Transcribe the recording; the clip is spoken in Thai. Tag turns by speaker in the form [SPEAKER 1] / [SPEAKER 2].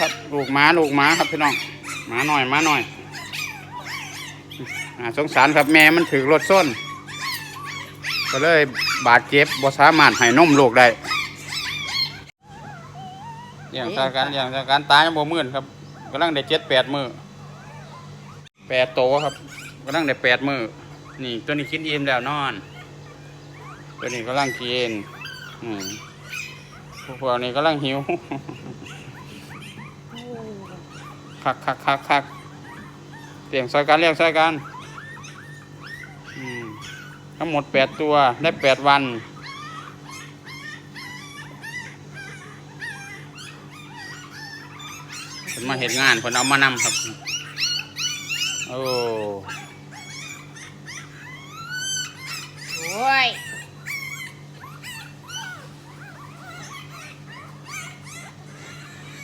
[SPEAKER 1] ครับลูกหมาลูกหมาครับพี่น้องหมาหน่อยหมาหน่อยอ่าสงสารครับแม่มันถือรถส้น ก็เลยบาดเจ็บบ่สามารถให้นมลูกได้เลี้ยงสาการเลี้ยงสาการตายยังบ่มื่นครับกำลังได้เจ็ดแปดมือแปดโตครับกำลังได้แปดมือนี่ตัวนี้กินอิ่มแล้วนอน ตัวนี้กำลังกินอืมพวกนี้กำลังหิว คักคักคักคักเตียงซอยกันเลี้ยงซอยกันทั้งหมดแปดตัวได้แปดวันผมมาเห็นงานคนเอามานำครับ โอ้